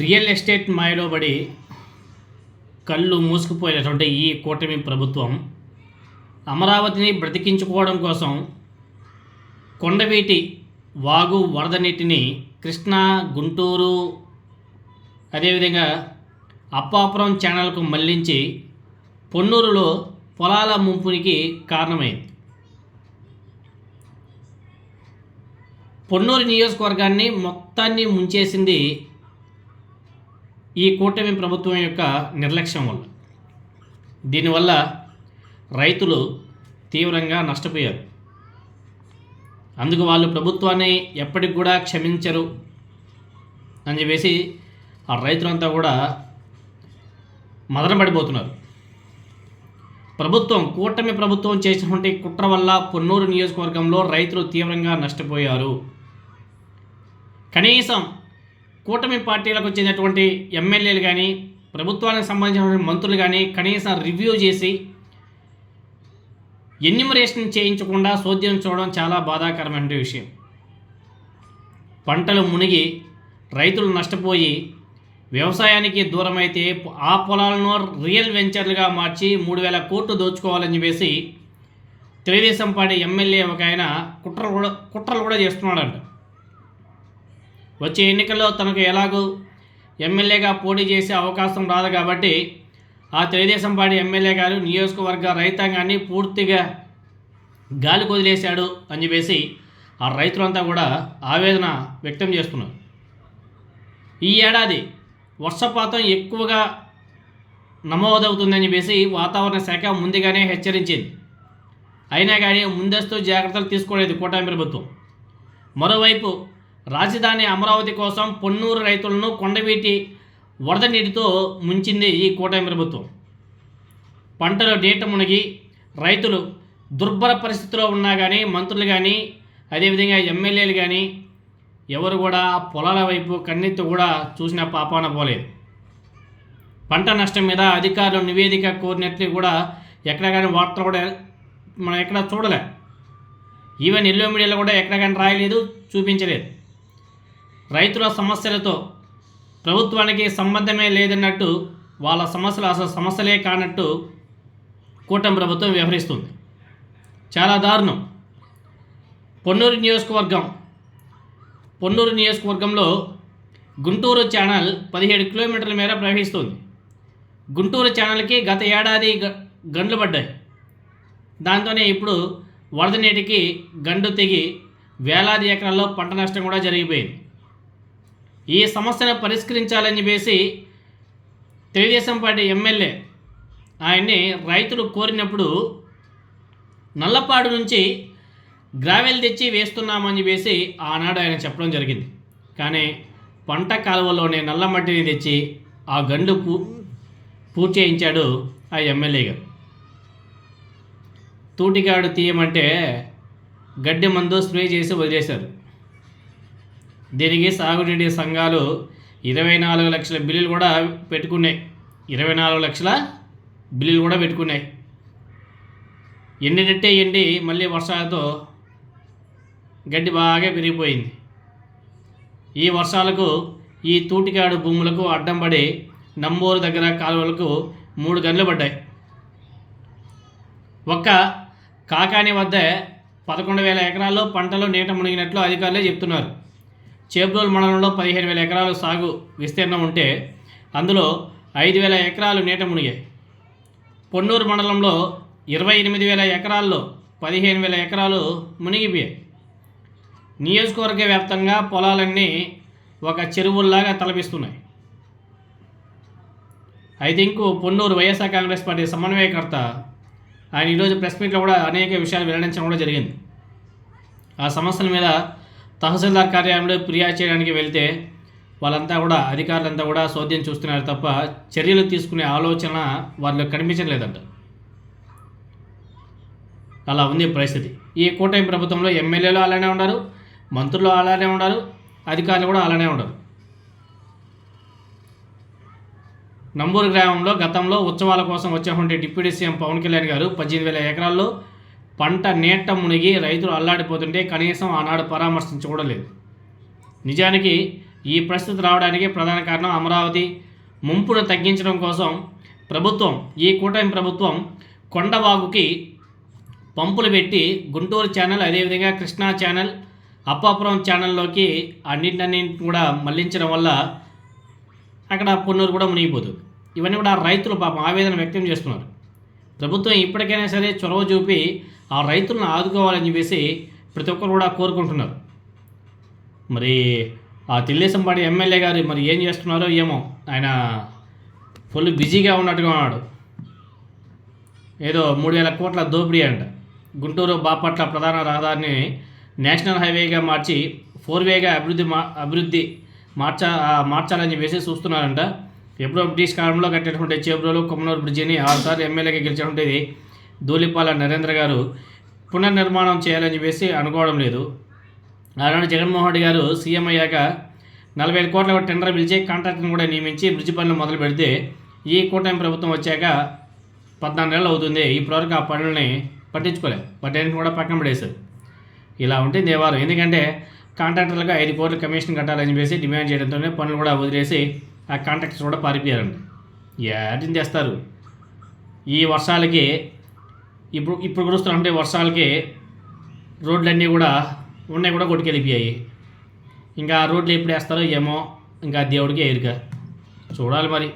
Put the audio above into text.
Real estate మాయలో పడి కళ్ళు మూసుకుపోయినటువంటి ఈ కూటమి ప్రభుత్వం అమరావతిని బ్రతికించుకోవడం కోసం కొండవీటి వాగు వరద నీటిని కృష్ణా గుంటూరు అదేవిధంగా అప్పాపురం ఛానల్కు మళ్ళించి పొన్నూరులో పొలాల ముంపునికి కారణమైంది. పొన్నూరు నియోజకవర్గాన్ని మొత్తాన్ని ముంచేసింది ఈ కూటమి ప్రభుత్వం యొక్క నిర్లక్ష్యం వల్ల. దీనివల్ల రైతులు తీవ్రంగా నష్టపోయారు. అందుకు వాళ్ళు ప్రభుత్వాన్ని ఎప్పటికి కూడా క్షమించరు అని చెప్పేసి ఆ రైతులంతా కూడా మదనపడిపోతున్నారు ప్రభుత్వం కూటమి ప్రభుత్వం చేసినటువంటి కుట్ర వల్ల పొన్నూరు నియోజకవర్గంలో రైతులు తీవ్రంగా నష్టపోయారు. కనీసం కూటమి పార్టీలకు చెందినటువంటి ఎమ్మెల్యేలు కానీ ప్రభుత్వానికి సంబంధించినటువంటి మంత్రులు కానీ కనీసం రివ్యూ చేసి ఎన్యూమరేషన్ చేయించకుండా సోద్యం చూడడం చాలా బాధాకరమైన విషయం. పంటలు మునిగి రైతులు నష్టపోయి వ్యవసాయానికి దూరమైతే ఆ పొలాలను రియల్ వెంచర్లుగా మార్చి మూడు వేల కోట్లు దోచుకోవాలని చెప్పేసి తెలుగుదేశం పార్టీ ఎమ్మెల్యే ఒక ఆయన కుట్రలు కూడా కుట్రలు కూడా చేస్తున్నాడంట. వచ్చే ఎన్నికల్లో తనకు ఎలాగో ఎమ్మెల్యేగా పోటీ చేసే అవకాశం రాదు కాబట్టి ఆ తెలుగుదేశం పార్టీ ఎమ్మెల్యే గారు నియోజకవర్గ రైతాంగాన్ని పూర్తిగా గాలి కొదిలేశాడు అని చెప్పేసి ఆ రైతులంతా కూడా ఆవేదన వ్యక్తం చేస్తున్నారు. ఈ ఏడాది వర్షపాతం ఎక్కువగా నమోదవుతుందని చెప్పేసి వాతావరణ శాఖ ముందుగానే హెచ్చరించింది. అయినా కానీ ముందస్తు జాగ్రత్తలు తీసుకోలేదు కూటమి ప్రభుత్వం. మరోవైపు రాజధాని అమరావతి కోసం పొన్నూరు రైతులను కొండవీటి వరద నీటితో ముంచింది ఈ కూటమి ప్రభుత్వం. పంటలు డేట మునిగి రైతులు దుర్భర పరిస్థితిలో ఉన్నా కానీ మంత్రులు కానీ అదేవిధంగా ఎమ్మెల్యేలు కానీ ఎవరు కూడా పొలాల వైపు కన్నెత్తి కూడా చూసిన పాపాన పోలేదు. పంట నష్టం మీద అధికారులు నివేదిక కోరినట్లు కూడా ఎక్కడ కానీ వార్తలు కూడా మనం ఎక్కడ చూడలే. ఈవెన్ ఎల్లో మీడియాలో కూడా ఎక్కడ కానీ రాయలేదు చూపించలేదు. రైతుల సమస్యలతో ప్రభుత్వానికి సంబంధమే లేదన్నట్టు వాళ్ళ సమస్యలు అసలు సమస్యలే కానట్టు కూటమి ప్రభుత్వం వ్యవహరిస్తుంది. చాలా దారుణం. పొన్నూరు నియోజకవర్గం పొన్నూరు నియోజకవర్గంలో గుంటూరు ఛానల్ పదిహేడు కిలోమీటర్ల మేర ప్రవహిస్తుంది. గుంటూరు ఛానల్కి గత ఏడాది గ- గండ్లు పడ్డాయి. దాంతోనే ఇప్పుడు వరద నీటికి గండు తెగి వేలాది ఎకరాల్లో పంట నష్టం కూడా జరిగిపోయింది. ఈ సమస్యను పరిష్కరించాలని చెప్పేసి తెలుగుదేశం పార్టీ ఎమ్మెల్యే ఆయన్ని రైతులు కోరినప్పుడు నల్లపాడు నుంచి గ్రావెల్ తెచ్చి వేస్తున్నామని చెప్పేసి ఆనాడు ఆయన చెప్పడం జరిగింది. కానీ పంట కాలువలోనే నల్ల మట్టిని తెచ్చి ఆ గండు పూ పూర్తి చేయించాడు ఆ ఎమ్మెల్యే గారు. తూటికాడు తీయమంటే గడ్డి మందు స్ప్రే చేసి వదిలేశారు. దీనికి సాగునీటి సంఘాలు ఇరవై నాలుగు లక్షల బిల్లులు కూడా పెట్టుకున్నాయి. ఇరవై నాలుగు లక్షల బిల్లులు కూడా పెట్టుకున్నాయి. ఎండినట్టే ఎండి మళ్ళీ వర్షాలతో గడ్డి బాగా పెరిగిపోయింది ఈ వర్షాలకు ఈ తూటికాడు భూములకు అడ్డం పడి నంబూరు దగ్గర కాలువలకు మూడు గన్లు పడ్డాయి. ఒక్క కాకాని వద్ద పదకొండు వేల ఎకరాల్లో పంటలు నీట మునిగినట్లు అధికారులే చెప్తున్నారు. చేబ్రోల్ మండలంలో పదిహేను వేల ఎకరాలు సాగు విస్తీర్ణం ఉంటే అందులో ఐదు వేల ఎకరాలు నీట మునిగాయి. పొన్నూరు మండలంలో ఇరవై ఎనిమిది వేల ఎకరాల్లో పదిహేను వేల ఎకరాలు మునిగిపోయాయి. నియోజకవర్గ వ్యాప్తంగా పొలాలన్నీ ఒక చెరువుల్లాగా తలపిస్తున్నాయి. I think Ponnur YSR Congress party సమన్వయకర్త ఆయన ఈరోజు ప్రెస్ మీట్లో కూడా అనేక విషయాలు వెల్లడించడం కూడా జరిగింది. ఆ సమస్యల మీద తహసీల్దార్ కార్యాలయంలో ఫిర్యాదు చేయడానికి వెళ్తే వాళ్ళంతా కూడా అధికారులంతా కూడా సోద్యం చూస్తున్నారు తప్ప చర్యలు తీసుకునే ఆలోచన వాళ్ళు కనిపించలేదంట అలా ఉంది పరిస్థితి. ఈ కూటమి ప్రభుత్వంలో ఎమ్మెల్యేలు అలానే ఉన్నారు మంత్రులు అలానే ఉన్నారు అధికారులు కూడా అలానే ఉన్నారు. నంబూరు గ్రామంలో గతంలో ఉత్సవాల కోసం వచ్చేటువంటి డిప్యూటీ సీఎం పవన్ కళ్యాణ్ గారు పద్దెనిమిది వేల ఎకరాల్లో పంట నీట మునిగి రైతులు అల్లాడిపోతుంటే కనీసం ఆనాడు పరామర్శించకూడలేదు నిజానికి ఈ పరిస్థితి రావడానికి ప్రధాన కారణం అమరావతి. ముంపును తగ్గించడం కోసం ప్రభుత్వం ఈ కూటమి ప్రభుత్వం కొండవాగుకి పంపులు పెట్టి గుంటూరు ఛానల్ అదేవిధంగా కృష్ణా ఛానల్ అప్పాపురం ఛానల్లోకి అన్నింటినన్నింటిని కూడా మళ్ళించడం వల్ల అక్కడ పొన్నూరు కూడా మునిగిపోతుంది. ఇవన్నీ కూడా రైతులు పాపం ఆవేదన వ్యక్తం చేస్తున్నారు. ప్రభుత్వం ఇప్పటికైనా సరే చొరవ చూపి ఆ రైతులను ఆదుకోవాలని చెప్పేసి ప్రతి ఒక్కరు కూడా కోరుకుంటున్నారు. మరి ఆ తిల్లేసంపాటి ఎమ్మెల్యే గారు మరి ఏం చేస్తున్నారో ఏమో ఆయన ఫుల్ బిజీగా ఉన్నట్టుగా ఉన్నాడు. ఏదో మూడు వేల కోట్ల దోపిడీ అంట. గుంటూరు బాపట్ల ప్రధాన రహదారిని నేషనల్ హైవేగా మార్చి ఫోర్ వేగా అభివృద్ధి మా అభివృద్ధి మార్చా మార్చాలని చెప్పేసి చూస్తున్నారంట. ఎప్పుడో బ్రిటిష్ కాలంలో కట్టినటువంటి చేబ్రోలు కొమ్మనూరు బ్రిడ్జిని ఆరుసార్లు ఎమ్మెల్యేగా గెలిచినటువంటిది ధూళిపాల నరేంద్ర గారు పునర్నిర్మాణం చేయాలని చెప్పేసి అనుకోవడం లేదు. అలానే జగన్మోహన్ రెడ్డి గారు సీఎం అయ్యాక నలభై ఐదు కోట్ల టెండర్ పిలిచి కాంట్రాక్ట్ని కూడా నియమించి బ్రిడ్జి పనులు మొదలు పెడితే ఈ కూటమి ప్రభుత్వం వచ్చాక పద్నాలుగు నెలలు అవుతుంది. ఇప్పటివరకు ఆ పనులని పట్టించుకోలేదు. వాటిని కూడా పక్కన పడేశారు. ఇలా ఉంటే దేవాలయం. ఎందుకంటే కాంట్రాక్టర్లకు ఐదు కోట్ల కమిషన్ కట్టాలని చెప్పేసి డిమాండ్ చేయడంతోనే పనులు కూడా వదిలేసి ఆ కాంట్రాక్టర్స్ కూడా పారిపోయారండి ఏటిని చేస్తారు? ఈ వర్షాలకి ఇప్పుడు ఇప్పుడు కురుస్తున్నటువంటి వర్షాలకి రోడ్లన్నీ కూడా ఉన్నాయి కూడా కొట్టుకెళ్ళిపోయాయి ఇంకా ఆ రోడ్లు ఎప్పుడు వేస్తారో ఏమో ఇంకా దేవుడికి ఎరుక చూడాలి మరి.